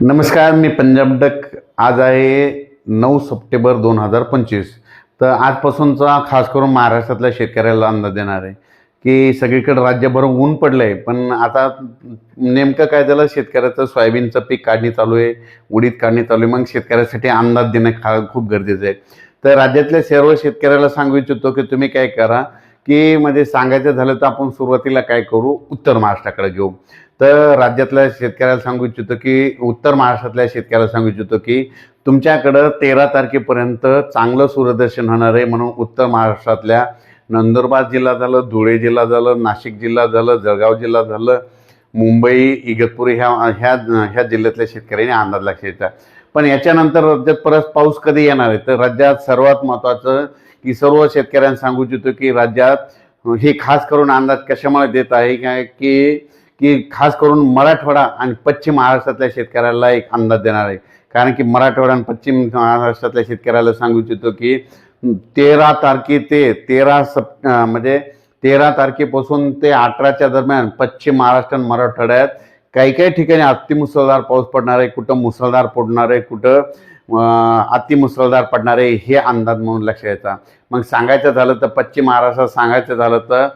नमस्कार मी पंजाब डक. आज आहे नऊ सप्टेंबर दोन हजार पंचवीस. तर आजपासूनचा खास करून महाराष्ट्रातल्या शेतकऱ्याला अंदाज देणार आहे की सगळीकडे राज्यभर ऊन पडलं आहे पण आता नेमकं काय झालं? शेतकऱ्याचं सोयाबीनचं पीक काढणी चालू आहे उडीद काढणी चालू आहे मग शेतकऱ्यासाठी अंदाज देणं खा खूप गरजेचं आहे. तर राज्यातल्या सर्व शेतकऱ्याला सांगू इच्छितो की तुम्ही काय करा की म्हणजे सांगायचं झालं तर आपण सुरुवातीला काय करू? उत्तर महाराष्ट्राकडे घेऊ. तर राज्यातल्या शेतकऱ्याला सांगू इच्छितो की उत्तर महाराष्ट्रातल्या शेतकऱ्याला सांगू इच्छितो की तुमच्याकडं तेरा तारखेपर्यंत चांगलं सूर्यदर्शन होणार आहे म्हणून उत्तर महाराष्ट्रातल्या नंदुरबार जिल्हा झालं धुळे जिल्हा झालं नाशिक जिल्हा झालं जळगाव जिल्हा झालं मुंबई इगतपुरी ह्या ह्या ह्या जिल्ह्यातल्या शेतकऱ्यांनी अंदाज लक्ष पण याच्यानंतर राज्यात परत पाऊस कधी येणार आहे? तर राज्यात सर्वात महत्त्वाचं की सर्व शेतकऱ्यांना सांगू इच्छितो की राज्यात हे खास करून अंदाज कशामुळे देत आहे? काय की की खास करून मराठवाडा आणि पश्चिम महाराष्ट्रातल्या शेतकऱ्याला एक अंदाज देणार आहे. कारण की मराठवाडा आणि पश्चिम महाराष्ट्रातल्या शेतकऱ्याला सांगू इच्छितो की तेरा तारखे ते तेरा सप म्हणजे तेरा तारखेपासून ते अठराच्या दरम्यान पश्चिम महाराष्ट्र आणि मराठवाड्यात काही काही ठिकाणी अतिमुसळधार पाऊस पडणार आहे. कुठं मुसळधार पडणार आहे कुठं अतिमुसळधार पडणार आहे हे अंदाज म्हणून लक्ष द्यायचा. मग सांगायचं झालं तर पश्चिम महाराष्ट्रात सांगायचं झालं तर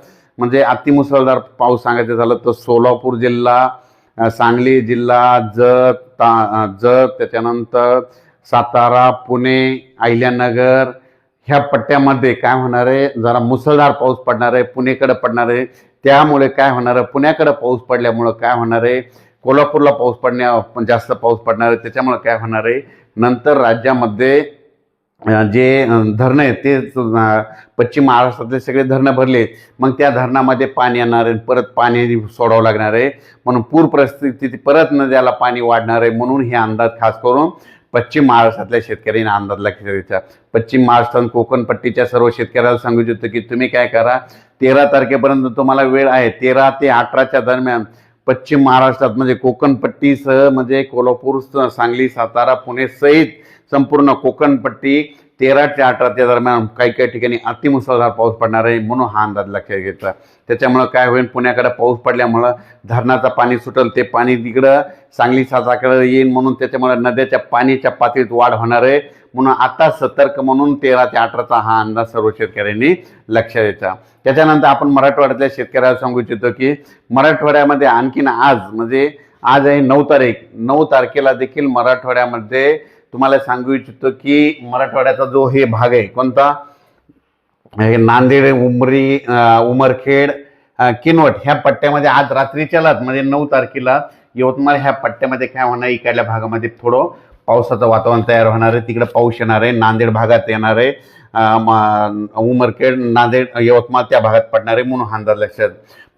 म्हणजे अतिमुसळधार पाऊस सांगायचं झालं तर सोलापूर जिल्हा सांगली जिल्हा जत ता जत त्याच्यानंतर सातारा पुणे अहिल्यानगर ह्या पट्ट्यामध्ये काय होणार आहे? जरा मुसळधार पाऊस पडणार आहे पुणेकडे पडणार आहे. त्यामुळे काय होणार आहे? पुण्याकडे पाऊस पडल्यामुळं काय होणार आहे? कोल्हापूरला पाऊस पडण्या जास्त पाऊस पडणार आहे. त्याच्यामुळे काय होणार आहे? नंतर राज्यामध्ये जे धरणं आहेत ते पश्चिम महाराष्ट्रातले सगळे धरणं भरले मग त्या धरणामध्ये पाणी येणार आहे परत पाणी सोडावं लागणार आहे. म्हणून पूर परिस्थिती परत नद्याला पाणी वाढणार आहे म्हणून हे अंदाज खास करून पश्चिम महाराष्ट्रातल्या शेतकऱ्यांनी अंदाज लक्षात पश्चिम महाराष्ट्र आणि कोकण पट्टीच्या सर्व शेतकऱ्याला सांगू इच्छितो की तुम्ही काय करा तेरा तारखेपर्यंत तुम्हाला वेळ आहे. तेरा ते अठराच्या दरम्यान पश्चिम महाराष्ट्रात म्हणजे कोकणपट्टीसह म्हणजे कोल्हापूर सांगली सातारा पुणे सहित संपूर्ण कोकणपट्टी तेरा ते अठराच्या दरम्यान काही काही ठिकाणी अतिमुसळधार पाऊस पडणार आहे म्हणून हा अंदाज लक्षात घेतला. त्याच्यामुळं काय होईल? पुण्याकडे पाऊस पडल्यामुळं धरणाचं पाणी सुटल. ते पाणी तिकडं सांगली साताकडे येईल म्हणून त्याच्यामुळे नद्याच्या पाण्याच्या पातळीत वाढ होणार आहे. म्हणून आता सतर्क म्हणून तेरा ते अठराचा हा अंदाज सर्व शेतकऱ्यांनी लक्ष द्यायचा त्याच्यानंतर आपण मराठवाड्यातल्या शेतकऱ्याला सांगू इच्छितो की मराठवाड्यामध्ये आणखीन आज म्हणजे आज आहे नऊ तारीख. नऊ तारखेला देखील मराठवाड्यामध्ये तुम्हाला सांगू इच्छितो की मराठवाड्याचा जो हे भाग आहे कोणता? हे नांदेड उमरी उमरखेड किनवट ह्या पट्ट्यामध्ये आज रात्रीच्या लाच म्हणजे नऊ तारखेला यवतमाळ ह्या पट्ट्यामध्ये काय होणार इकडल्या भागामध्ये थोडं पावसाचं वातावरण तयार होणार आहे तिकडे पाऊस येणार आहे नांदेड भागात येणार आहे उमरखेड नांदेड यवतमाळ त्या भागात पडणार आहे म्हणून हा अंदाज लक्षात.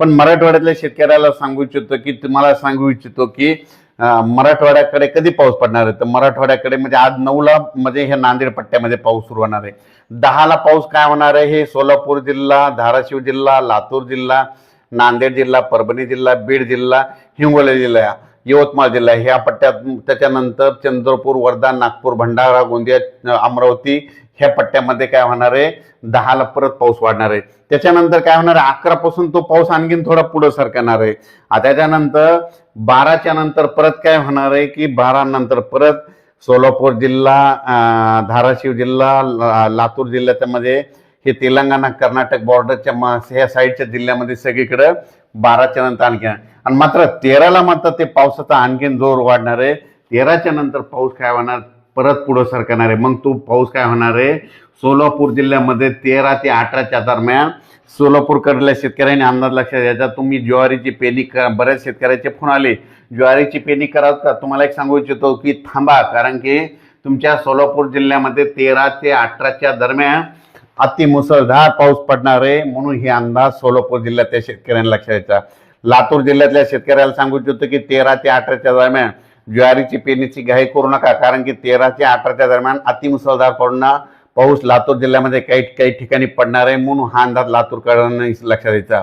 पण मराठवाड्यातल्या शेतकऱ्याला सांगू इच्छितो की तुम्हाला सांगू इच्छितो की मराठवाड्याकडे कधी पाऊस पडणार आहे? तर मराठवाड्याकडे म्हणजे आज नऊला म्हणजे हे नांदेड पट्ट्यामध्ये पाऊस सुरू होणार आहे. दहाला पाऊस काय होणार आहे? हे सोलापूर जिल्हा धाराशिव जिल्हा लातूर जिल्हा नांदेड जिल्हा परभणी जिल्हा बीड जिल्हा हिंगोली जिल्हा. यवतमाळ जिल्हा ह्या पट्ट्यात त्याच्यानंतर चंद्रपूर वर्धा नागपूर भंडारा गोंदिया अमरावती ह्या पट्ट्यामध्ये काय होणार आहे? दहाला परत पाऊस वाढणार आहे. त्याच्यानंतर काय होणार आहे? अकरा पासून तो पाऊस आणखीन थोडा पुढे सरकणार आहे. त्याच्यानंतर बाराच्या नंतर परत काय होणार आहे की बारा नंतर परत सोलापूर जिल्हा धाराशिव जिल्हा लातूर जिल्ह्याच्या मध्ये हे तेलंगणा कर्नाटक बॉर्डरच्या ह्या साईडच्या जिल्ह्यामध्ये सगळीकडं बाराच्या नंतर आणखी आणि मात्र तेराला मात्र ते पावसाचा आणखीन जोर वाढणार आहे. तेराच्या नंतर पाऊस काय होणार? परत पुढं सरकणार आहे. मग तो पाऊस काय होणार आहे? सोलापूर जिल्ह्यामध्ये तेरा ते अठराच्या दरम्यान सोलापूरकडल्या शेतकऱ्यांनी अंदाज लक्षात द्यायचा तुम्ही ज्वारीची पेरणी करा बऱ्याच शेतकऱ्याचे फोन आले. ज्वारीची पेरणी कराल का? तुम्हाला एक सांगू इच्छितो की थांबा. कारण की तुमच्या सोलापूर जिल्ह्यामध्ये तेरा ते अठराच्या दरम्यान अति मुसळधार पाऊस पडणार आहे. म्हणून हे अंदाज सोलापूर जिल्ह्यातल्या शेतकऱ्यांना लक्षात द्यायचा. लातूर जिल्ह्यातल्या शेतकऱ्याला सांगू इच्छितो की तेरा ते अठराच्या दरम्यान ज्वारीची पेरणीची घाई करू नका. कारण की तेरा ते अठराच्या दरम्यान अतिमुसळधार पडणार पाऊस लातूर जिल्ह्यामध्ये काही काही ठिकाणी पडणार आहे. म्हणून हा अंदाज लातूरकरांनी लक्षात द्यायचा.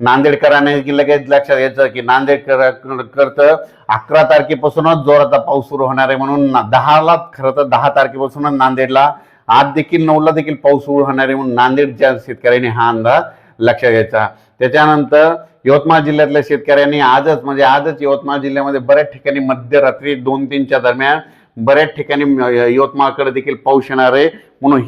नांदेडकरांनी की लगेच लक्षात घ्यायचं की नांदेडकर तर अकरा तारखेपासूनच जोराचा पाऊस सुरू होणार आहे. म्हणून दहाला खरं तर दहा तारखेपासूनच नांदेडला आज देखील नऊला देखील पाऊस सुरू होणार आहे म्हणून नांदेडच्या शेतकऱ्यांनी हा अंदाज लक्षात घ्यायचा. त्याच्यानंतर यवतमाळ जिल्ह्यातल्या शेतकऱ्यांनी आजच म्हणजे आजच यवतमाळ जिल्ह्यामध्ये बऱ्याच ठिकाणी मध्यरात्री दोन तीनच्या दरम्यान बऱ्याच ठिकाणी यवतमाळकडे देखील पाऊस येणार आहे म्हणून